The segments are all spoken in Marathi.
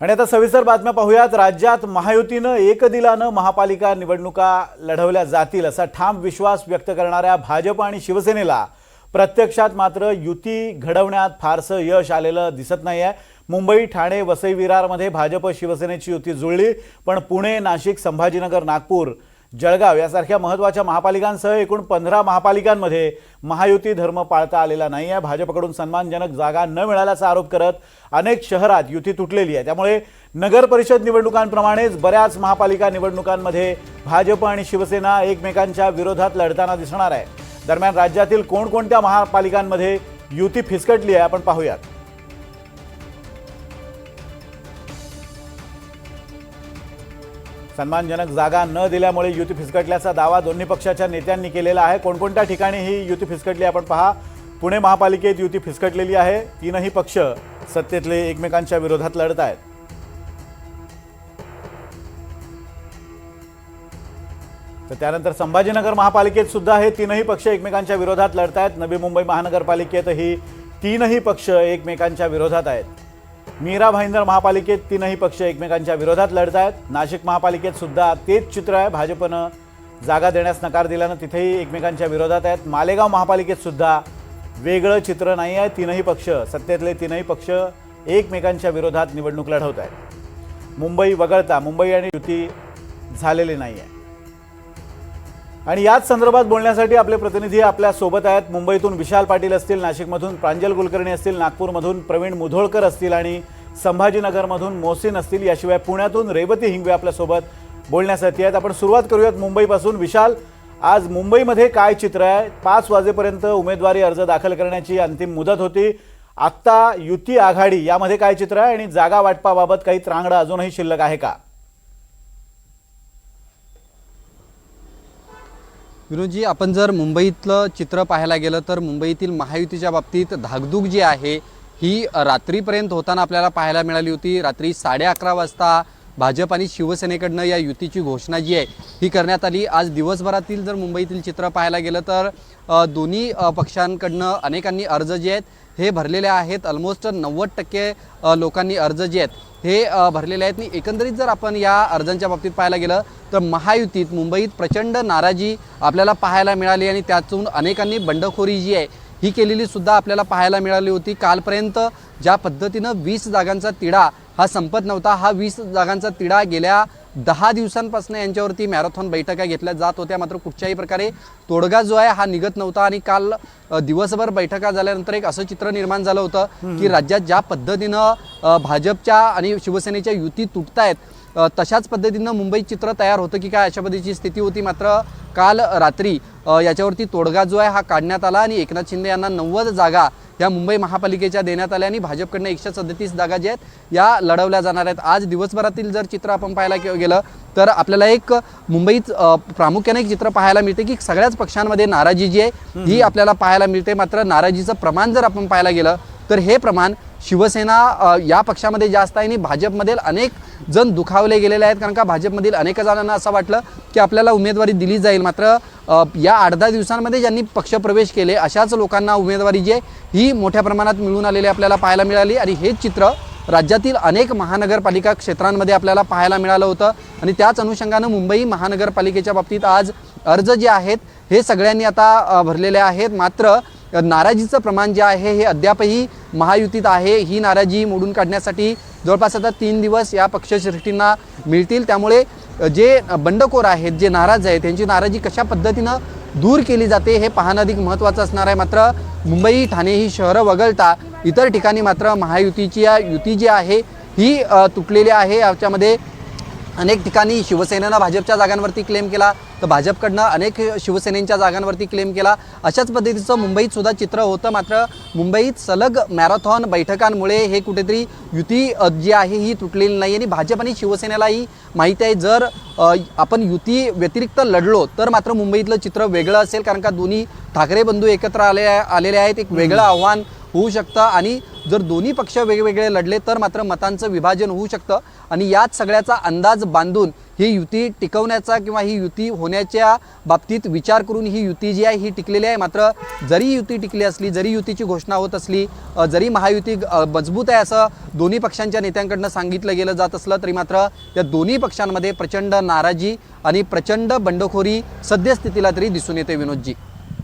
आणि आता सविस्तर बातम्या पाहूयात. राज्यात महायुतीनं एकदिलानं महापालिका निवडणुका लढवल्या जातील असा ठाम विश्वास व्यक्त करणाऱ्या भाजप आणि शिवसेनेला प्रत्यक्षात मात्र युती घडवण्यात फारसं यश आलेलं दिसत नाही आहे मुंबई ठाणे वसई विरारमध्ये भाजप शिवसेनेची युती जुळली पण पुणे नाशिक संभाजीनगर नागपूर जळगाव यासारख्या महत्त्वाच्या महापालिकांसह एकूण पंधरा महापालिकांमध्ये महायुती धर्म पाळता आलेला नाही. आहे भाजपकडून सन्मानजनक जागा न मिळाल्याचा आरोप करत अनेक शहरात युती तुटलेली आहे. त्यामुळे नगर परिषद निवडणुकांप्रमाणेच बऱ्याच महापालिका निवडणुकांमध्ये भाजप आणि शिवसेना एकमेकांच्या विरोधात लढताना दिसणार आहे. दरम्यान राज्यातील कोणकोणत्या महापालिकांमध्ये युती फिसकटली आहे आपण पाहूयात. सन्मानजनक जागा न दिल्यामुळे युती फिसकटल्याचा दावा दोन्ही पक्षाच्या नेत्यांनी केलेला आहे. कोणकोणत्या ठिकाणी ही युती फिसकटली आपण पहा. पुणे महापालिकेत युती फिसकटलेली आहे. तीनही पक्ष सत्तेतले एकमेकांच्या विरोधात लढत आहेत. तर त्यानंतर संभाजीनगर महापालिकेत सुद्धा हे तीनही पक्ष एकमेकांच्या विरोधात लढत आहेत. नवी मुंबई महानगरपालिकेतही तीनही पक्ष एकमेकांच्या विरोधात आहेत. मीरा भाईंदर महापालिकेत तीनही पक्ष एकमेकांच्या विरोधात लढत आहेत. नाशिक महापालिकेत सुद्धा तेच चित्र आहे. भाजपनं जागा देण्यास नकार दिल्यानं तिथेही एकमेकांच्या विरोधात आहेत. मालेगाव महापालिकेत सुद्धा वेगळं चित्र नाही आहे. तीनही पक्ष सत्तेतले तीनही पक्ष एकमेकांच्या विरोधात निवडणूक लढवत आहेत. मुंबई वगळता मुंबई आणि युती झालेली नाही आहे आणि याच संदर्भात बोलण्यासाठी आपले प्रतिनिधी आपल्यासोबत आहेत. मुंबईतून विशाल पाटील असतील नाशिकमधून प्रांजल कुलकर्णी असतील नागपूरमधून प्रवीण मुधोळकर असतील आणि संभाजीनगरमधून मोहसिन असतील याशिवाय पुण्यातून रेवती हिंगवे आपल्यासोबत बोलण्यासाठी आहेत. आपण सुरुवात करूयात मुंबईपासून. विशाल आज मुंबईमध्ये काय चित्र आहे? पाच वाजेपर्यंत उमेदवारी अर्ज दाखल करण्याची अंतिम मुदत होती. आत्ता युती आघाडी यामध्ये काय चित्र आहे? आणि जागा वाटपाबाबत काही त्रांगडं अजूनही शिल्लक आहे का? विनोदजी आपण जर मुंबईतलं चित्र पाहायला गेलं तर मुंबईतील महायुतीच्या बाबतीत धाकधूक जी आहे ही रात्रीपर्यंत होताना आपल्याला पाहायला मिळाली होती. रात्री साडे अकरा वाजता भाजप आणि शिवसेनेकडनं या युतीची घोषणा जी आहे ही करण्यात आली. आज दिवसभरातील जर मुंबईतील चित्र पाहायला गेलं तर दोन्ही पक्षांकडनं अनेकांनी अर्ज जे आहेत हे भरलेले आहेत. ऑलमोस्ट नव्वद टक्के लोकांनी अर्ज जे आहेत हे भरलेले आहेत. आणि एकंदरीत जर आपण या अर्जांच्या बाबतीत पाहायला गेलं तर महायुतीत मुंबईत प्रचंड नाराजी आपल्याला पाहायला मिळाली आणि त्यातून अनेकांनी बंडखोरी जी आहे ही केलेली सुद्धा आपल्याला पाहायला मिळाली होती. कालपर्यंत ज्या पद्धतीनं वीस जागांचा तिढा हा संपत नव्हता हा वीस जागांचा तिढा गेल्या दहा दिवसांपासून यांच्यावरती मॅरेथॉन बैठका घेतल्या जात होत्या. मात्र कुठच्याही प्रकारे तोडगा जो आहे हा निघत नव्हता आणि काल दिवसभर बैठका झाल्यानंतर एक असं चित्र निर्माण झालं होतं की राज्यात ज्या पद्धतीनं भाजपच्या आणि शिवसेनेच्या युती तुटतायत तशाच पद्धतीनं मुंबईत चित्र तयार होतं की काय अशा पद्धतीची स्थिती होती. मात्र काल रात्री याच्यावरती तोडगा जो आहे हा काढण्यात आला आणि एकनाथ शिंदे यांना नव्वद जागा या मुंबई महापालिकेच्या देण्यात आल्या आणि भाजपकडनं एकशे सदतीस जागा ज्या आहेत या लढवल्या जाणार आहेत. आज दिवसभरातील जर चित्र आपण पाहायला गेलं तर आपल्याला एक मुंबईत प्रामुख्याने एक चित्र पाहायला मिळते की सगळ्याच पक्षांमध्ये नाराजी जी आहे ही आपल्याला पाहायला मिळते. मात्र नाराजीचं प्रमाण जर आपण पाहायला गेलं तर हे प्रमाण शिवसेना या पक्षामध्ये जास्त आहे आणि भाजपमधील अनेक जण दुखावले गेलेले आहेत. कारण का भाजपमधील अनेक जणांना असं वाटलं की आपल्याला उमेदवारी दिली जाईल. मात्र या आठ दहा दिवसांमध्ये ज्यांनी पक्षप्रवेश केले अशाच लोकांना उमेदवारी जे ही मोठ्या प्रमाणात मिळून आलेली आपल्याला पाहायला मिळाली. आणि हेच चित्र राज्यातील अनेक महानगरपालिका क्षेत्रांमध्ये आपल्याला पाहायला मिळालं होतं. आणि त्याच अनुषंगानं मुंबई महानगरपालिकेच्या बाबतीत आज अर्ज जे आहेत हे सगळ्यांनी आता भरलेले आहेत. मात्र नाराजीचं प्रमाण जे आहे हे अद्यापही महायुतीत आहे. ही नाराजी मोडून काढण्यासाठी जवळपास आता तीन दिवस या पक्षश्रेष्ठींना मिळतील. त्यामुळे जे बंडखोर आहेत जे नाराज आहेत त्यांची नाराजी कशा पद्धतीनं दूर केली जाते हे पाहणं अधिक महत्त्वाचं असणार आहे. मात्र मुंबई ठाणे ही शहरं वगळता इतर ठिकाणी मात्र महायुतीची या युती जी आहे ही तुटलेली आहे. याच्यामध्ये अनेक ठिकाणी शिवसेनेनं भाजपच्या जागांवरती क्लेम केला तर भाजपकडनं अनेक शिवसेनेच्या जागांवरती क्लेम केला. अशाच पद्धतीचं मुंबईत सुद्धा चित्र होतं. मात्र मुंबईत सलग मॅरेथॉन बैठकांमुळे हे कुठेतरी युती जी आहे ही तुटलेली नाही. आणि भाजप आणि शिवसेनेलाही माहिती आहे जर आपण युती व्यतिरिक्त लढलो तर मात्र मुंबईतलं चित्र वेगळं असेल. कारण का दोन्ही ठाकरे बंधू एकत्र आले आलेले आहेत. एक वेगळं आव्हान होऊ शकतं. आणि जर दोन्ही पक्ष वेगवेगळे लढले तर मात्र मतांचं विभाजन होऊ शकतं. आणि याच सगळ्याचा अंदाज बांधून ही युती टिकवण्याचा किंवा ही युती होण्याच्या बाबतीत विचार करून ही युती जी आहे ही टिकलेली आहे. मात्र जरी युती टिकली असली जरी युतीची घोषणा होत असली जरी महायुती मजबूत आहे असं दोन्ही पक्षांच्या नेत्यांकडनं सांगितलं गेलं जात असलं तरी मात्र या दोन्ही पक्षांमध्ये प्रचंड नाराजी आणि प्रचंड बंडखोरी सद्यस्थितीला तरी दिसून येते विनोदजी.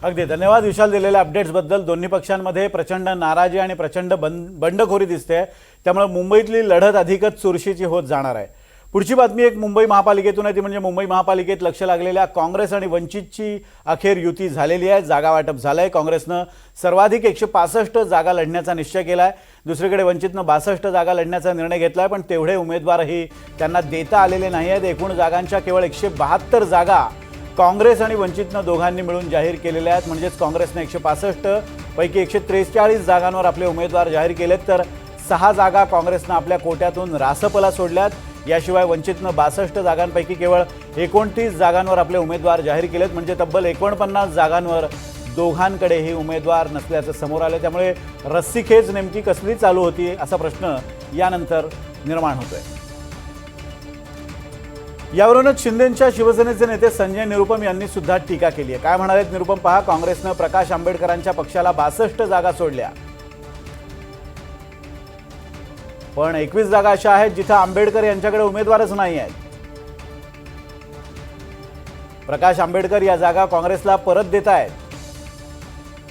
अगदी. धन्यवाद. विशाल दिलेल्या अपडेट्सबद्दल दोन्ही पक्षांमध्ये प्रचंड नाराजी आणि प्रचंड बंद बंडखोरी दिसते. त्यामुळे मुंबईतली लढत अधिकच चुरशीची होत जाणार आहे. पुढची बातमी एक मुंबई महापालिकेतून आहे. ती म्हणजे मुंबई महापालिकेत लक्ष लागलेल्या काँग्रेस आणि वंचितची अखेर युती झालेली आहे. जागा वाटप झालं आहे काँग्रेसनं सर्वाधिक एकशे पासष्ट जागा लढण्याचा निश्चय केला आहे दुसरीकडे वंचितनं बासष्ट जागा लढण्याचा निर्णय घेतला आहे पण तेवढे उमेदवारही त्यांना देता आलेले नाही आहेत एकूण जागांच्या केवळ एकशे बहात्तर जागा काँग्रेस आणि वंचितनं दोघांनी मिळून जाहीर केलेल्या आहेत. म्हणजेच काँग्रेसनं एकशे पासष्ट पैकी एकशे त्रेचाळीस जागांवर आपले उमेदवार जाहीर केलेत. तर सहा जागा काँग्रेसनं आपल्या कोट्यातून रासपला सोडल्यात याशिवाय वंचितनं बासष्ट जागांपैकी केवळ एकोणतीस जागांवर आपले उमेदवार जाहीर केलेत. म्हणजे तब्बल एकोणपन्नास जागांवर दोघांकडेही उमेदवार नसल्याचं समोर आलं त्यामुळे रस्सीखेच नेमकी कसली चालू होती असा प्रश्न यानंतर निर्माण होतोय. यावरूनच शिंदेच्या शिवसेनेचे नेते संजय निरुपम यांनी सुद्धा टीका केली आहे. काय म्हणालेत निरुपम? पहा काँग्रेसनं प्रकाश आंबेडकरांच्या पक्षाला बासष्ट जागा सोडल्या. पण एकवीस जागा अशा आहेत जिथं आंबेडकर यांच्याकडे उमेदवारच नाही आहेत. प्रकाश आंबेडकर या जागा काँग्रेसला परत देत आहेत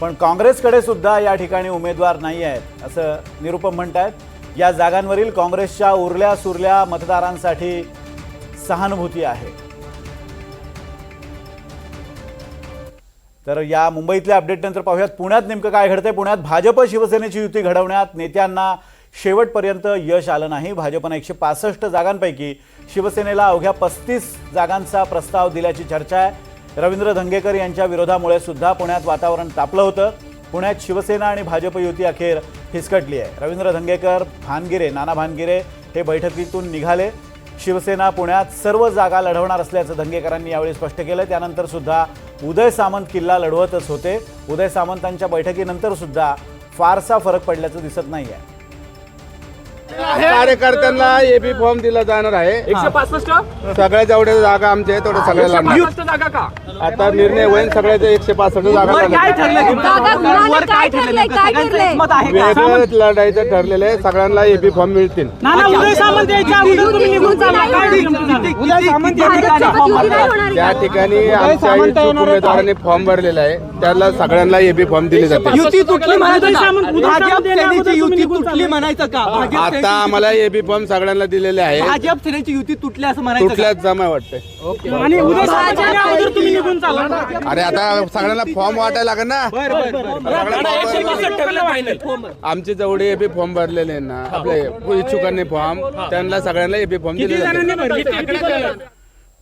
पण काँग्रेसकडे सुद्धा या ठिकाणी उमेदवार नाही आहेत असं निरुपम आहेत या जागांवरील काँग्रेसच्या उरल्या सुरल्या मतदारांसाठी सहानुभूती आहे. तर या मुंबईतल्या अपडेटनंतर पाहूयात पुण्यात नेमकं काय घडतंय? पुण्यात भाजप शिवसेनेची युती घडवण्यात नेत्यांना शेवटपर्यंत यश आलं नाही. भाजपनं एकशे पासष्ट जागांपैकी शिवसेनेला अवघ्या पस्तीस जागांचा प्रस्ताव दिल्याची चर्चा आहे. रवींद्र धंगेकर यांच्या विरोधामुळे सुद्धा पुण्यात वातावरण तापलं होतं. पुण्यात शिवसेना आणि भाजप युती अखेर फिसकटली आहे. रवींद्र धंगेकर भानगिरे नाना भानगिरे हे बैठकीतून निघाले. शिवसेना पुण्यात सर्व जागा लढवणार असल्याचं धंगेकरांनी यावेळी स्पष्ट केलं. त्यानंतर सुद्धा उदय सामंत किल्ला लढवतच होते. उदय सामंतांच्या बैठकीनंतर सुद्धा फारसा फरक पडल्याचं दिसत नाही आहे कार्यकर्त्यांना एबी फॉर्म दिला जाणार आहे. एकशे पासष्ट? सगळ्या जेवढ्या जागा आमच्या आहेत तेवढ्या सगळ्या लागणार पासष्ट जागा का? आता निर्णय होईल सगळ्याचे एकशे पासष्ट जागा वर काय लागणार. ठरलं दादा, कुणाला वर काय ठरलंय? काय सगळ्यांचं ठरलंय? एकमत आहे का? वेगळंच लढायचं ठरलेलं आहे सगळ्यांना एबी फॉर्म मिळतील. नाना उदय सामंत यायच्या अगोदर तुम्ही निघून चालला काय होईल? उदय सामंत या ठिकाणी भाजपसोबत युती नाही होणार त्या का? ठिकाणी आमच्या इच्छुक उमेदवारांनी फॉर्म भरलेला आहे त्याला सगळ्यांना एबी फॉर्म दिले जाते. युती तुटली म्हणायचं का? भाजप सेनेची युती तुटली म्हणायचं का? भाजप आता आम्हाला एबी फॉर्म सगळ्यांना दिलेले आहे भाजप सेनेची युती तुटली असं म्हणायचं का? कुठल्याच जमा वाटते आणि उदय सामंत या अगोदर तुम्ही निघून चालला अरे आता सगळ्यांना फॉर्म वाटायला लागेल ना? आमचे जेवढे एबी फॉर्म भरलेले आहे ना आपले इच्छुकांनी फॉर्म त्यांना सगळ्यांना एबी फॉर्म दिले जाते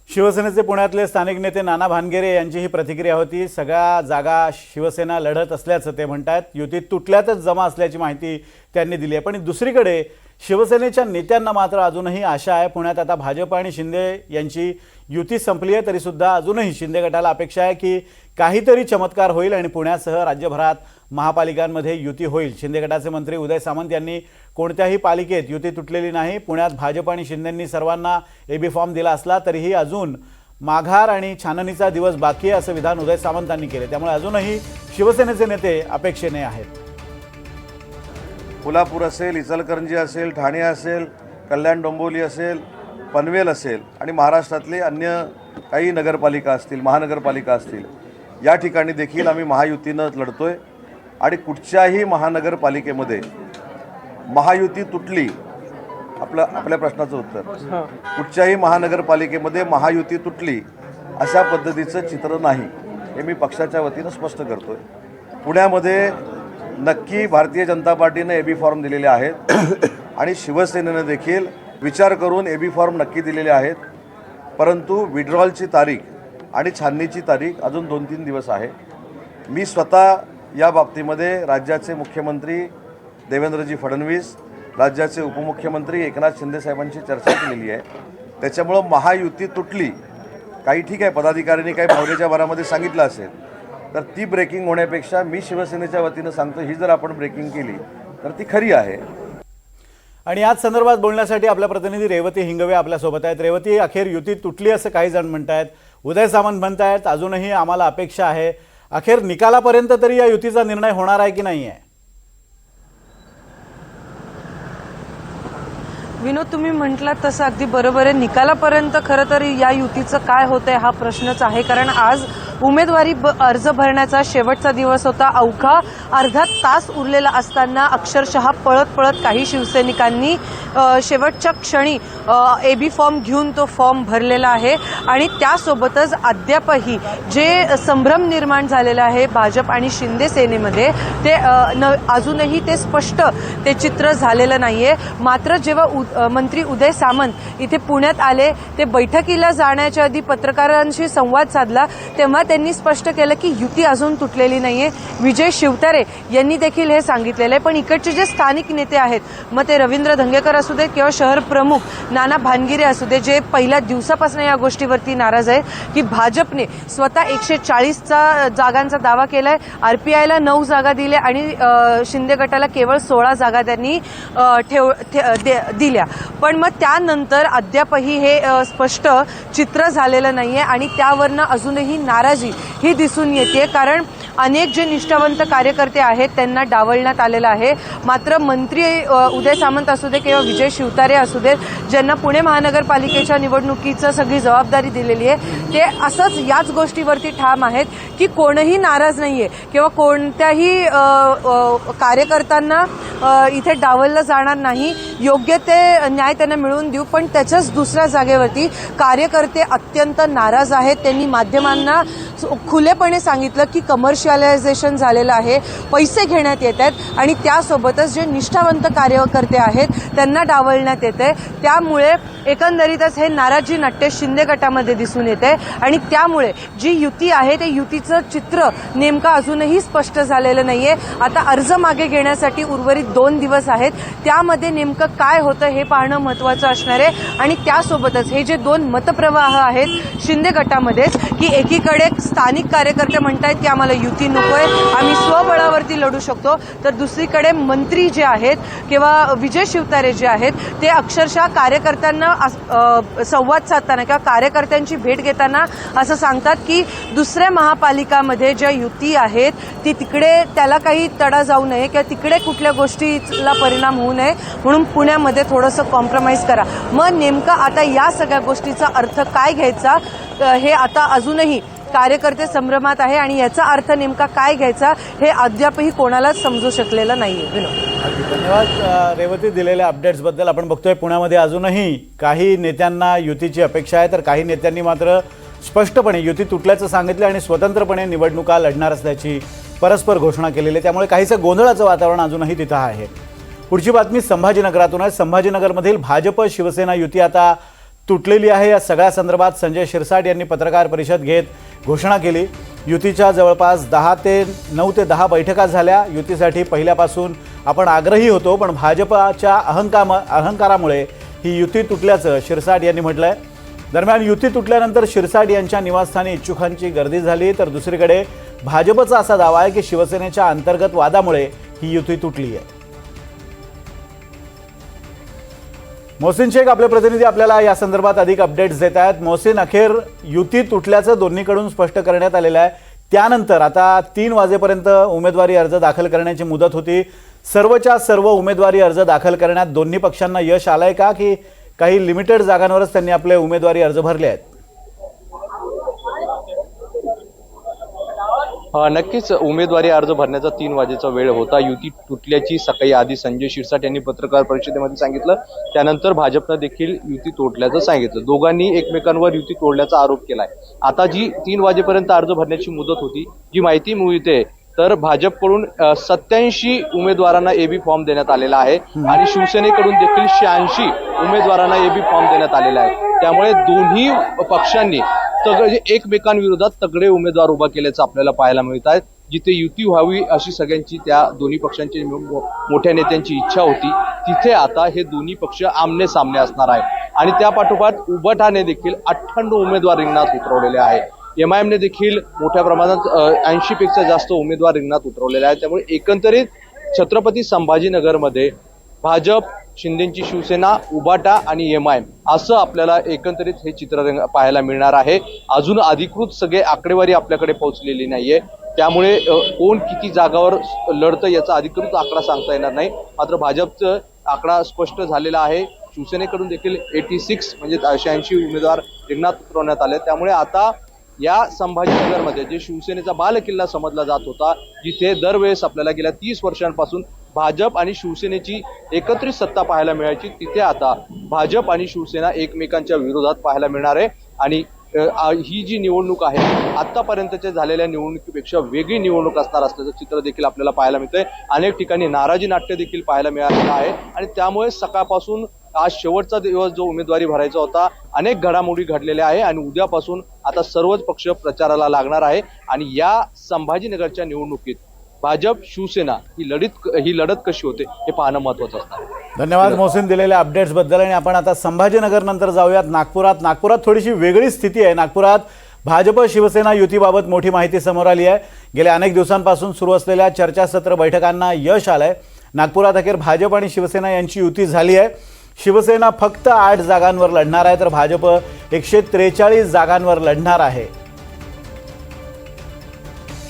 शिवसेनेचे पुण्यातले स्थानिक नेते नाना भानगेरे यांची ही प्रतिक्रिया होती. सगळ्या जागा शिवसेना लढत असल्याचं ते म्हणतात. युती तुटल्यातच जमा असल्याची माहिती त्यांनी दिली आहे. पण दुसरीकडे शिवसेनेच्या नेत्यांना मात्र अजूनही आशा आहे. पुण्यात आता भाजप आणि शिंदे यांची युती संपली आहे तरीसुद्धा अजूनही शिंदे गटाला अपेक्षा आहे की काहीतरी चमत्कार होईल आणि पुण्यासह राज्यभरात महापालिकांमध्ये युती होईल. शिंदे गटाचे मंत्री उदय सामंत यांनी कोणत्याही पालिकेत युती तुटलेली नाही. पुण्यात भाजप आणि शिंदेंनी सर्वांना एबी फॉर्म दिला असला तरीही अजून माघार आणि छाननीचा दिवस बाकी आहे असं विधान उदय सामंतांनी केले त्यामुळे अजूनही शिवसेनेचे नेते अपेक्षेने आहेत. कोल्हापूर असेल इचलकरंजी असेल ठाणे असेल कल्याण डोंबिवली असेल पनवेल असेल आणि महाराष्ट्रातले अन्य काही नगरपालिका असतील महानगरपालिका असतील या ठिकाणी देखील आम्ही महायुतीनं लढतोय. आणि कुठच्याही महानगरपालिकेमध्ये महायुती तुटली आपलं आपल्या प्रश्नाचं उत्तर. कुठच्याही महानगरपालिकेमध्ये महायुती तुटली अशा पद्धतीचं चित्र नाही हे मी पक्षाच्या वतीनं स्पष्ट करतोय. पुण्यामध्ये नक्की भारतीय जनता पार्टीनं एबी फॉर्म दिलेले आहेत. आणि शिवसेनेनं देखील विचार करून एबी फॉर्म नक्की दिलेले आहेत. परंतु विड्रॉलची तारीख आणि छाननीची तारीख अजून दोन तीन दिवस आहे. मी स्वतः या बाबतीमध्ये राज्याचे मुख्यमंत्री देवेंद्रजी फडणवीस राज्याचे उपमुख्यमंत्री एकनाथ शिंदे साहेबांशी चर्चा केलेली आहे. त्याच्यामुळं महायुती तुटली. काही ठीक आहे पदाधिकाऱ्यांनी काही भावनेच्या भरामध्ये सांगितलं असेल. तर ती ब्रेकिंग होण्यापेक्षा मी शिवसेनेच्या वतीनं सांगतो ही जर आपण ब्रेकिंग केली तर ती खरी आहे. आणि याच संदर्भात बोलण्यासाठी आपल्या प्रतिनिधी रेवती हिंगवे आपल्यासोबत आहेत. रेवती अखेर युती तुटली असं काही जण म्हणतायत. उदय सामंत म्हणतायत अजूनही आम्हाला अपेक्षा आहे. अखेर निकालापर्यंत तरी या युतीचा निर्णय होणार आहे की नाही आहे विनोद तुम्ही म्हटलात तसं अगदी बरोबर आहे. निकालापर्यंत खरं तर या युतीचं काय होतंय हा प्रश्नच आहे. कारण आज उमेदवारी ब- अर्ज भरण्याचा शेवटचा दिवस होता. अवघा अर्धा तास उरलेला असताना अक्षरशः पळत पळत काही शिवसैनिकांनी शेवटच्या क्षणी ए बी फॉर्म घेऊन तो फॉर्म भरलेला आहे. आणि त्यासोबतच अद्यापही जे संभ्रम निर्माण झालेला आहे भाजप आणि शिंदे सेनेमध्ये ते न अजूनही ते स्पष्ट ते चित्र झालेलं नाहीये. मात्र जेव्हा उ- मंत्री उदय सामंत इथे पुण्यात आले. ते बैठकीला जाण्याच्या आधी पत्रकारांशी संवाद साधला. तेव्हा त्यांनी स्पष्ट केलं की युती अजून तुटलेली नाहीये. विजय शिवतारे यांनी देखील हे सांगितलेलं आहे. पण इकडचे जे स्थानिक नेते आहेत मग ते रवींद्र धंगेकर असू देत किंवा शहर प्रमुख नाना भानगिरे असू दे जे पहिल्या दिवसापासून या गोष्टीवरती नाराज आहेत की भाजपने स्वतः एकशे चाळीसचा जागांचा दावा केलाय आरपीआयला नऊ जागा दिल्या आणि शिंदे गटाला केवळ सोळा जागा त्यांनी ठेव ठे- केल्या पण मग त्यानंतर अद्यापही हे स्पष्ट चित्र झालेलं नाहीये आणि त्यावरनं अजूनही नाराजी ही दिसून येते कारण अनेक जे निष्ठावंत कार्यकर्ते आहेत त्यांना डावलण्यात आलेलं आहे. मात्र मंत्री उदय सामंत असू दे किंवा विजय शिवतारे असू देत ज्यांना पुणे महानगरपालिकेच्या निवडणुकीचं सगळी जबाबदारी दिलेली आहे ते असंच याच गोष्टीवरती ठाम आहेत की कोणही नाराज नाहीये किंवा कोणत्याही कार्यकर्त्यांना इथे डावललं जाणार नाही. योग्य ते न्याय त्यांना मिळवून देऊ पण त्याच्याच दुसऱ्या जागेवरती कार्यकर्ते अत्यंत नाराज आहेत. त्यांनी माध्यमांना खुलेपणे सांगितलं की कमर्शियल कमर्शियलायझेशन झालेलं आहे. पैसे घेण्यात येत आहेत आणि त्यासोबतच जे निष्ठावंत कार्यकर्ते आहेत त्यांना डावलण्यात येते त्यामुळे एकंदरीतच हे नाराजी नाट्य शिंदे गटामध्ये दिसून येते आणि त्यामुळे जी युती आहे ते युतीचं चित्र नेमकं अजूनही स्पष्ट झालेलं नाहीये. आता अर्ज मागे घेण्यासाठी उर्वरित दोन दिवस आहेत. त्यामध्ये नेमकं काय होतं हे पाहणं महत्वाचं असणार आहे. आणि त्यासोबतच हे जे दोन मतप्रवाह आहेत शिंदे गटामध्येच की एकीकडे स्थानिक कार्यकर्ते म्हणतायत की आम्हाला युती नकोय आम्ही स्वबळावरती लढू शकतो. तर दुसरीकडे मंत्री जे आहेत किंवा विजय शिवतारे जे आहेत ते अक्षरशः कार्यकर्त्यांना संवाद साधताना किंवा कार्यकर्त्यांची भेट घेताना असं सांगतात की दुसऱ्या महापालिकामध्ये ज्या युती आहेत ती तिकडे त्याला काही तडा जाऊ नये किंवा तिकडे कुठल्या गोष्टीला परिणाम होऊ नये. म्हणून पुण्यामध्ये थोडंसं कॉम्प्रोमाइज करा. मग नेमकं आता या सगळ्या गोष्टीचा अर्थ काय घ्यायचा? हे आता अजूनही कार्यकर्ते संभ्रमात आहे आणि याचा अर्थ नेमका काय घ्यायचा हे अद्यापही कोणालाच समजू शकलेलं नाहीये. विनोद. धन्यवाद. रेवती दिलेल्या अपडेट्सबद्दल आपण बघतोय पुण्यामध्ये अजूनही काही नेत्यांना युतीची अपेक्षा आहे तर काही नेत्यांनी मात्र स्पष्टपणे युती तुटल्याचं सांगितलं आणि स्वतंत्रपणे निवडणुका लढणार असल्याची परस्पर घोषणा केलेली आहे. त्यामुळे काहीसं गोंधळाचं वातावरण अजूनही तिथं आहे. पुढची बातमी संभाजीनगरातून आहे. संभाजीनगरमधील भाजप शिवसेना युती आता तुटलेली आहे. या सगळ्या संदर्भात संजय शिरसाट यांनी पत्रकार परिषद घेत घोषणा केली. युतीच्या जवळपास दहा ते नऊ ते दहा बैठका झाल्या. युतीसाठी पहिल्यापासून आपण आग्रही होतो पण भाजपाच्या अहंकाम अहंकारामुळे ही युती तुटल्याचं शिरसाट यांनी म्हटलं आहे दरम्यान युती तुटल्यानंतर शिरसाट यांच्या निवासस्थानी इच्छुकांची गर्दी झाली. तर दुसरीकडे भाजपचा असा दावा आहे की शिवसेनेच्या अंतर्गत वादामुळे ही युती तुटली आहे मोहसिन शेख आपले प्रतिनिधी आपल्याला या संदर्भात अधिक अपडेट्स देत आहेत. मोहसिन अखेर युती तुटल्याचं दोन्हीकडून स्पष्ट करण्यात आलेलं आहे. त्यानंतर आता तीन वाजेपर्यंत उमेदवारी अर्ज दाखल करण्याची मुदत होती. सर्वच्या सर्व उमेदवारी अर्ज दाखल करण्यात दोन्ही पक्षांना यश आलंय का? की काही लिमिटेड जागांवरच त्यांनी आपले उमेदवारी अर्ज भरले आहेत? नक्कीच उमेदवारी अर्ज भरण्याचा तीन वाजेचा वेळ होता. युती तुटल्याची सकाळी आधी संजय शिरसाट यांनी पत्रकार परिषदेमध्ये सांगितलं. त्यानंतर भाजपनं देखील युती तोडल्याचं सांगितलं. दोघांनी एकमेकांवर युती तोडल्याचा आरोप केलाय. आता जी तीन वाजेपर्यंत अर्ज भरण्याची मुदत होती जी माहिती मिळते तर भाजपकडून सत्याऐंशी उमेदवारांना एबी फॉर्म देण्यात आलेला आहे आणि शिवसेनेकडून देखील शहाऐंशी उमेदवारांना एबी फॉर्म देण्यात आलेला आहे. त्यामुळे दोन्ही पक्षांनी तगडे एकमेकांविरोधात तगडे उमेदवार उभा केल्याचं आपल्याला पाहायला मिळत आहे. जिथे युती व्हावी अशी सगळ्यांची त्या दोन्ही पक्षांची मोठ्या नेत्यांची इच्छा होती तिथे आता हे दोन्ही पक्ष आमने सामने असणार आहे आणि त्या पाठोपाठ उभटाने देखील अठ्ठ्याण्णव उमेदवार रिंगणात उतरवलेले आहे एम आय एमने देखील मोठ्या प्रमाणात ऐंशीपेक्षा जास्त उमेदवार रिंगणात उतरवलेले आहेत. त्यामुळे एकंदरीत छत्रपती संभाजीनगरमध्ये भाजप शिंदेची शिवसेना उबाटा आणि एम आय एम असं आपल्याला एकंदरीत हे चित्र पाहायला मिळणार आहे. अजून अधिकृत सगळे आकडेवारी आपल्याकडे पोहोचलेली नाहीये. त्यामुळे कोण किती जागावर लढतं याचा अधिकृत आकडा सांगता येणार नाही. मात्र भाजपचं आकडा स्पष्ट झालेला आहे. शिवसेनेकडून देखील एटी सिक्स म्हणजे शहाऐंशी उमेदवार रिंगणात उतरवण्यात आले. त्यामुळे आता या संभाजीनगरमध्ये जे शिवसेनेचा बालकिल्ला समजला जात होता जिथे दरवेळेस आपल्याला गेल्या तीस वर्षांपासून भाजप आणि शिवसेनेची एकत्रित सत्ता पाहायला मिळायची तिथे आता भाजप आणि शिवसेना एकमेकांच्या विरोधात पाहायला मिळणार आहे. आणि ही जी निवडणूक आहे आतापर्यंतच्या झालेल्या निवडणुकीपेक्षा वेगळी निवडणूक असणार असल्याचं चित्र देखील आपल्याला पाहायला मिळतंय. अनेक ठिकाणी नाराजी नाट्य देखील पाहायला मिळालेलं आहे. आणि त्यामुळे सकाळपासून आज शेवटचा दिवस जो उमेदवारी भरायचा होता अनेक घडामोडी घडलेल्या आहे आणि उद्यापासून आता सर्वच पक्ष प्रचाराला लागणार आहे. आणि या संभाजीनगरच्या निवडणुकीत भाजप शिवसेना ही लढत ही लढत कशी होते हे पाहणं महत्वाचं असतं. धन्यवाद मोहसिन दिलेल्या अपडेट्सबद्दल आणि आपण आता संभाजीनगर नंतर जाऊयात. नागपुरात नागपुरात थोडीशी वेगळी स्थिती आहे. नागपुरात भाजप शिवसेना युतीबाबत मोठी माहिती समोर आली आहे. गेल्या अनेक दिवसांपासून सुरू असलेल्या चर्चासत्र बैठकांना यश आलंय. नागपुरात अखेर भाजप आणि शिवसेना यांची युती झाली आहे. शिवसेना फक्त आठ जागांवर लढणार आहे तर भाजप एकशे त्रेचाळीस जागांवर लढणार आहे.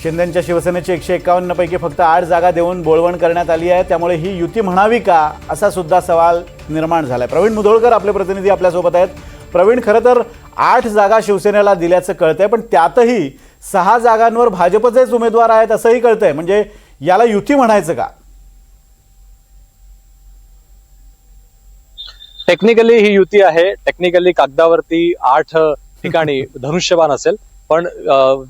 शिंदेच्या शिवसेनेची एकशे एकावन्न पैकी फक्त आठ जागा देऊन बोळवण करण्यात आली आहे. त्यामुळे ही युती म्हणावी का असा सुद्धा सवाल निर्माण झालाय. प्रवीण मुधोळकर आपले प्रतिनिधी आपल्यासोबत आहेत. प्रवीण खरं तर आठ जागा शिवसेनेला दिल्याचं कळतंय पण त्यातही सहा जागांवर भाजपचेच उमेदवार आहेत असंही कळतंय. म्हणजे याला युती म्हणायचं का? टेक्निकली ही युती आहे. टेक्निकली कागदावरती आठ ठिकाणी धनुष्यबाण असेल. पण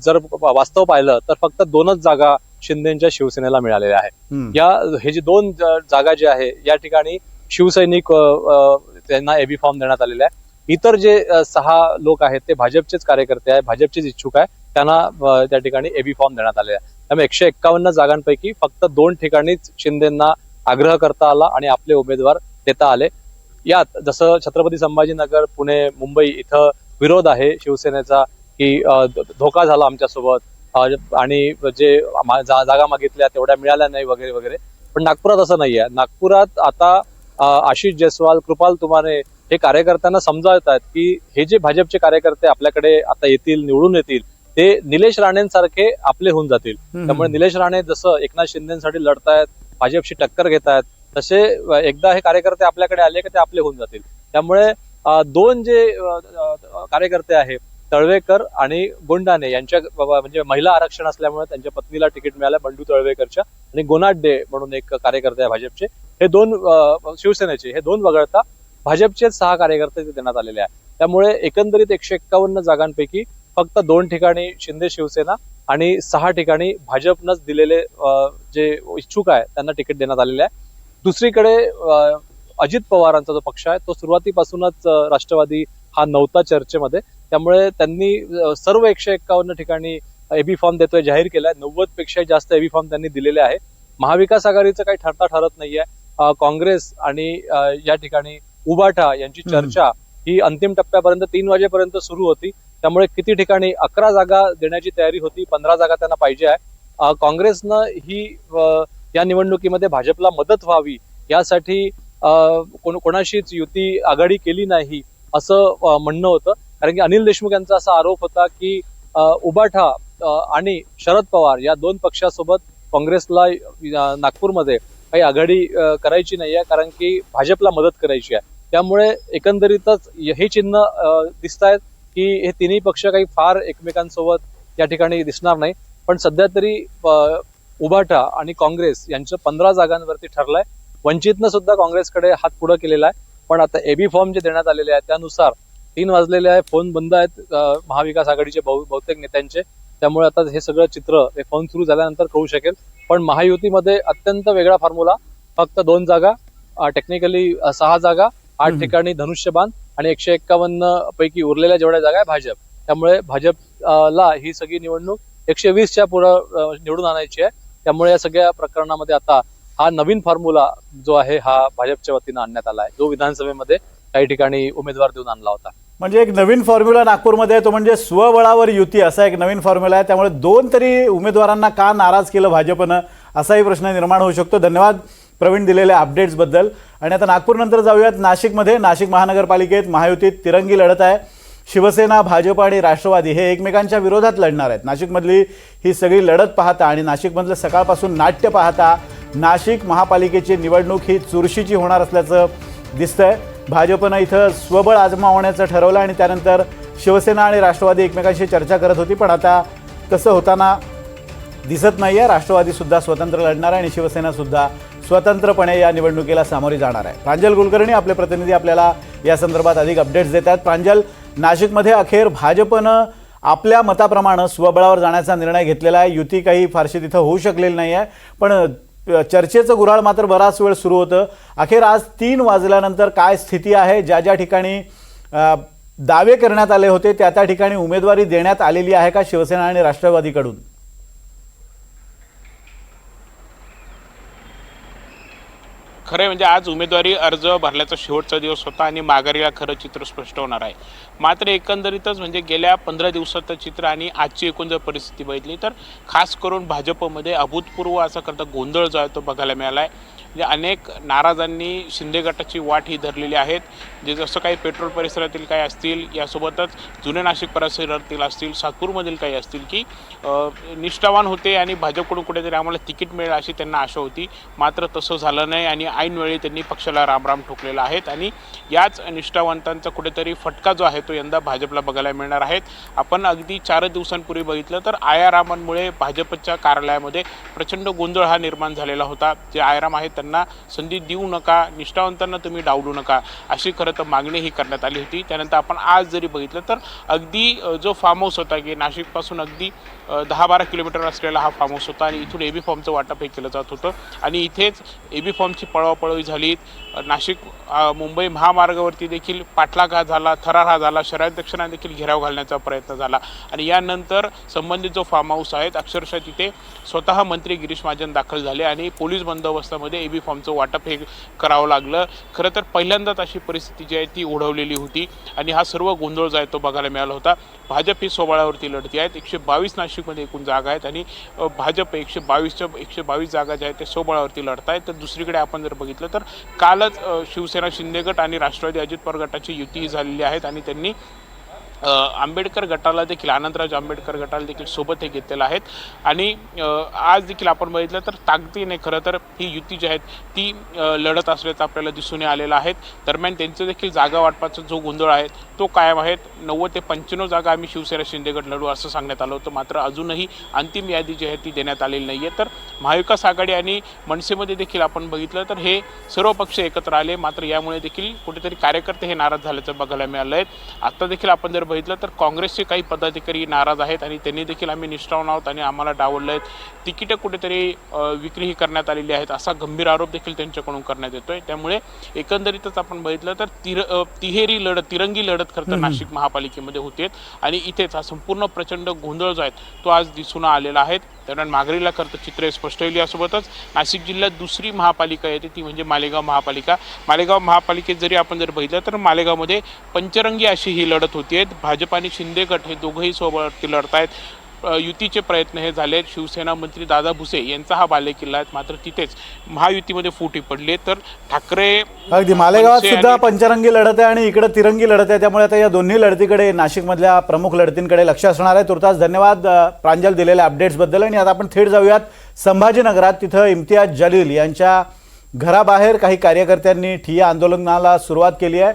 जर वास्तव पाहिलं तर फक्त दोनच जागा शिंदेच्या शिवसेनेला मिळालेल्या आहेत. या हे जे दोन जागा जे आहे या ठिकाणी शिवसैनिक त्यांना एबी फॉर्म देण्यात आलेले आहे इतर जे सहा लोक आहेत ते भाजपचेच कार्यकर्ते आहेत भाजपचेच इच्छुक आहे त्यांना त्या ठिकाणी एबी फॉर्म देण्यात आलेले आहे त्यामुळे एकशे एक्कावन्न जागांपैकी फक्त दोन ठिकाणीच शिंदेना आग्रह करता आला आणि आपले उमेदवार देता आले. यात जसं छत्रपती संभाजीनगर पुणे मुंबई इथं विरोध आहे शिवसेनेचा की धोका झाला आमच्यासोबत. आणि जे जागा मागितल्या तेवढ्या मिळाल्या नाही वगैरे वगैरे. पण नागपुरात असं नाहीये. नागपुरात आता आशिष जयस्वाल कृपाल तुमाने हे कार्यकर्त्यांना समजावत आहेत की हे जे भाजपचे कार्यकर्ते आपल्याकडे आता येतील निवडून येतील ते निलेश राणेंसारखे आपले होऊन जातील. त्यामुळे निलेश राणे जसं एकनाथ शिंदेसाठी लढतायत भाजपशी टक्कर घेत आहेत तसे एकदा हे कार्यकर्ते आपल्याकडे आले की ते आपले होऊन जातील. त्यामुळे दोन जे कार्यकर्ते आहेत तळवेकर आणि गोंडाने यांच्या म्हणजे महिला आरक्षण असल्यामुळे त्यांच्या पत्नीला तिकीट मिळालं बंडू तळवेकरच्या आणि गोनाड्डे म्हणून एक कार्यकर्ते आहे भाजपचे. हे दोन शिवसेनेचे हे दोन वगळता भाजपचे सहा कार्यकर्ते देण्यात आलेले आहेत. त्यामुळे एकंदरीत एकशे एक्कावन्न जागांपैकी फक्त दोन ठिकाणी शिंदे शिवसेना आणि सहा ठिकाणी भाजपनंच दिलेले जे इच्छुक आहे त्यांना तिकीट देण्यात आलेले आहे. दुसरीकडे अजित पवारांचा जो पक्ष आहे तो सुरुवातीपासूनच राष्ट्रवादी हा नव्हता चर्चेमध्ये. त्यामुळे त्यांनी सर्व एकशे एक्कावन्न ठिकाणी एबी फॉर्म देतोय जाहीर केलाय. नव्वदपेक्षा जास्त एबी फॉर्म त्यांनी दिलेले आहे. महाविकास आघाडीचं काही ठरता ठरत नाहीये. काँग्रेस आणि या ठिकाणी उबाठा यांची चर्चा ही अंतिम टप्प्यापर्यंत तीन वाजेपर्यंत सुरू होती. त्यामुळे किती ठिकाणी अकरा जागा देण्याची तयारी होती पंधरा जागा त्यांना पाहिजे आहे. काँग्रेसनं ही या निवडणुकीमध्ये भाजपला मदत व्हावी यासाठी कोण कोणाशीच युती आघाडी केली नाही असं म्हणणं होतं. कारण की अनिल देशमुख यांचा असा आरोप होता की उबाठा आणि शरद पवार या दोन पक्षासोबत काँग्रेसला नागपूरमध्ये काही आघाडी करायची नाही आहे कारण की भाजपला मदत करायची आहे. त्यामुळे एकंदरीतच हे चिन्ह दिसत आहेत की हे तिन्ही पक्ष काही फार एकमेकांसोबत या ठिकाणी दिसणार नाही. पण सध्या तरी अ, उबाठा आणि काँग्रेस यांचं पंधरा जागांवरती ठरलंय. वंचितनं सुद्धा काँग्रेसकडे हात पुढे केलेला आहे. पण आता एबी फॉर्म जे देण्यात आलेले आहेत त्यानुसार तीन वाजलेले आहे फोन बंद आहेत महाविकास आघाडीचे बहु बहुतेक नेत्यांचे. त्यामुळे आता हे सगळं चित्र हे फोन सुरू झाल्यानंतर कळू शकेल. पण महायुतीमध्ये अत्यंत वेगळा फॉर्म्युला फक्त दोन जागा टेक्निकली सहा जागा आठ. ठिकाणी धनुष्यबाण आणि एकशे एक्कावन्न पैकी उरलेल्या जेवढ्या जागा आहे भाजप. त्यामुळे भाजपला ही सगळी निवडणूक एकशे वीसच्या पुढं निवडून आणायची आहे. त्यामुळे या सगळ्या प्रकरणामध्ये आता हा नवीन फॉर्म्युला जो आहे हा भाजपच्या वतीनं आणण्यात आला आहे. जो विधानसभेमध्ये काही ठिकाणी उमेदवार देऊन आणला होता. म्हणजे एक नवीन फॉर्म्युला नागपूरमध्ये आहे तो म्हणजे स्वबळावर युती असा एक नवीन फॉर्म्युला आहे. त्यामुळे दोन तरी उमेदवारांना का नाराज केलं भाजपनं? असाही प्रश्न निर्माण होऊ शकतो. धन्यवाद प्रवीण दिलेल्या अपडेट्सबद्दल आणि आता नागपूरनंतर जाऊयात नाशिकमध्ये. नाशिक महानगरपालिकेत महायुतीत तिरंगी लढत आहे. शिवसेना भाजप आणि राष्ट्रवादी हे एकमेकांच्या विरोधात लढणार आहेत. नाशिकमधली ही सगळी लढत पाहता आणि नाशिकमधलं सकाळपासून नाट्य पाहता नाशिक महापालिकेची निवडणूक ही चुरशीची होणार असल्याचं दिसतंय. भाजपनं इथं स्वबळ आजमावण्याचं ठरवलं आणि त्यानंतर शिवसेना आणि राष्ट्रवादी एकमेकांशी चर्चा करत होती पण आता तसं होताना दिसत नाही आहे राष्ट्रवादीसुद्धा स्वतंत्र लढणार आहे आणि शिवसेनासुद्धा स्वतंत्रपणे या निवडणुकीला सामोरी जाणार आहे. प्रांजल कुलकर्णी आपले प्रतिनिधी आपल्याला या संदर्भात अधिक अपडेट्स देत आहेत प्रांजल नाशिकमध्ये अखेर भाजपनं आपल्या मताप्रमाणे स्वबळावर जाण्याचा निर्णय घेतलेला आहे. युती काही फारशी तिथं होऊ शकलेली नाही आहे. पण चर्चेचं गुराळ मात्र बराच वेळ सुरू होतं. अखेर आज तीन वाजल्यानंतर काय स्थिती आहे? ज्या ज्या ठिकाणी दावे करण्यात आले होते त्या त्या ठिकाणी उमेदवारी देण्यात आलेली आहे का शिवसेना आणि राष्ट्रवादीकडून? खरं म्हणजे आज उमेदवारी अर्ज भरल्याचा शेवटचा दिवस होता आणि माघारीला खरं चित्र स्पष्ट होणार आहे. मात्र एकंदरीतच म्हणजे गेल्या पंधरा दिवसाचं चित्र आणि आजची एकूण जर परिस्थिती बघितली तर खास करून भाजपमध्ये अभूतपूर्व असा करता गोंधळ जो आहे तो बघायला मिळाला आहे म्हणजे अनेक नाराजांनी शिंदे गटाची वाट ही धरलेली आहेत. जे जसं काही पेट्रोल परिसरातील काही असतील यासोबतच जुने नाशिक परिसरातील असतील सातपूरमधील काही असतील की निष्ठावान होते आणि भाजपकडून कुठेतरी आम्हाला तिकीट मिळेल अशी त्यांना आशा होती. मात्र तसं झालं नाही आणि ऐनवेळी त्यांनी पक्षाला रामराम ठोकलेला आहेत आणि याच निष्ठावंतांचा कुठेतरी फटका जो आहे तो यंदा भाजपला बघायला मिळणार आहेत. आपण अगदी चार दिवसांपूर्वी बघितलं तर आयारामांमुळे भाजपच्या कार्यालयामध्ये प्रचंड गोंधळ हा निर्माण झालेला होता. जे आयाराम आहेत त्यांना संधी देऊ नका निष्ठावंतांना तुम्ही डावलू नका अशी खरं तर मागणी ही करण्यात आली होती. त्यानंतर आपण आज जरी बघितलं तर अगदी जो फार्म हाऊस होता की नाशिकपासून अगदी दहा बारा किलोमीटर असलेला हा फार्म हाऊस होता आणि इथून एबी फॉर्मचं वाटप हे केलं जात होतं. आणि इथेच एबी फॉर्मची पळवापळवी झाली नाशिक मुंबई महामार्गावरती देखील पाठलाग हा झाला थरार हा झाला शहराध्यक्षांना देखील घेराव घालण्याचा प्रयत्न झाला. आणि यानंतर संबंधित जो फार्म हाऊस आहेत अक्षरशः तिथे स्वतः मंत्री गिरीश महाजन दाखल झाले आणि पोलीस बंदोबस्तामध्ये बी फॉर्मचं वाटप हे करावं लागलं. खरं तर पहिल्यांदाच अशी परिस्थिती जी आहे ती ओढवलेली होती आणि हा सर्व गोंधळ जो आहे तो बघायला मिळाला होता. भाजप ही सोबाळ्यावरती लढती आहेत. एकशे बावीस नाशिकमध्ये एकूण जागा आहेत आणि भाजप एकशे बावीसच्या एकशे बावीस जागा ज्या आहेत ते सोबाळ्यावरती लढत आहेत तर दुसरीकडे आपण जर बघितलं तर कालच शिवसेना शिंदेगट आणि राष्ट्रवादी अजित पवार गटाची युती झालेली आहेत आणि त्यांनी आंबेडकर गटाला देखील आनंदराज आंबेडकर गटाला देखील सोबत हे घेतलेलं आहेत. आणि आज देखील आपण बघितलं तर ताकदीने खरं तर ही युती जी आहेत ती लढत असल्याचं आपल्याला दिसून आलेलं आहे. दरम्यान त्यांचं देखील जागा वाटपाचा जो गोंधळ आहे तो कायम आहे. नव्वद ते पंच्याण्णव जागा आम्ही शिवसेना शिंदेगड लढू असं सांगण्यात आलं होतं. मात्र अजूनही अंतिम यादी जी आहे ती देण्यात आलेली नाही आहे. तर महाविकास आघाडी आणि मनसेमध्ये देखील आपण बघितलं तर हे सर्व पक्ष एकत्र आले. मात्र यामुळे देखील कुठेतरी कार्यकर्ते हे नाराज झाल्याचं बघायला मिळालं आहे. आत्ता देखील आपण जर बघितलं तर काँग्रेसचे काही पदाधिकारी नाराज आहेत आणि त्यांनी देखील आम्ही निष्ठावून आहोत आणि आम्हाला डावललं आहेत तिकीटं कुठेतरी अ, विक्री ही करण्यात आलेली आहेत असा गंभीर आरोप देखील त्यांच्याकडून करण्यात येतोय. त्यामुळे एकंदरीतच आपण बघितलं तर तिर तिहेरी लढत तिरंगी लढत खरं तर नाशिक महापालिकेमध्ये होते. आणि इथेच हा संपूर्ण प्रचंड गोंधळ जो आहे तो आज दिसून आलेला आहे. दरम्यान मागरीला खरं तर चित्र स्पष्ट होईल यासोबतच. नाशिक जिल्ह्यात दुसरी महापालिका येते ती म्हणजे मालेगाव महापालिका. मालेगाव महापालिकेत जरी आपण जर बघितलं तर मालेगावमध्ये पंचरंगी अशी ही लढत होती. भाजप आणि शिंदे गट हे दोघंही सोबत लढत आहेत युतीचे प्रयत्न हे झाले शिवसेना मंत्री दादा भुसे यांचा हा बालेकिल्ला आहे. मात्र तिथेच महायुतीमध्ये फुटी पडली तर ठाकरे अगदी मालेगावात सुद्धा पंचरंगी लढत आहे आणि इकडे तिरंगी लढत आहे. त्यामुळे आता या दोन्ही लढतीकडे नाशिकमधल्या प्रमुख लढतींकडे लक्ष असणार आहे. तुर्तास धन्यवाद प्रांजल दिलेल्या अपडेट्सबद्दल. आणि आता आपण थेट जाऊयात संभाजीनगरात. तिथं इम्तियाज जलील यांच्या घराबाहेर काही कार्यकर्त्यांनी ठिय्या आंदोलनाला सुरुवात केली आहे.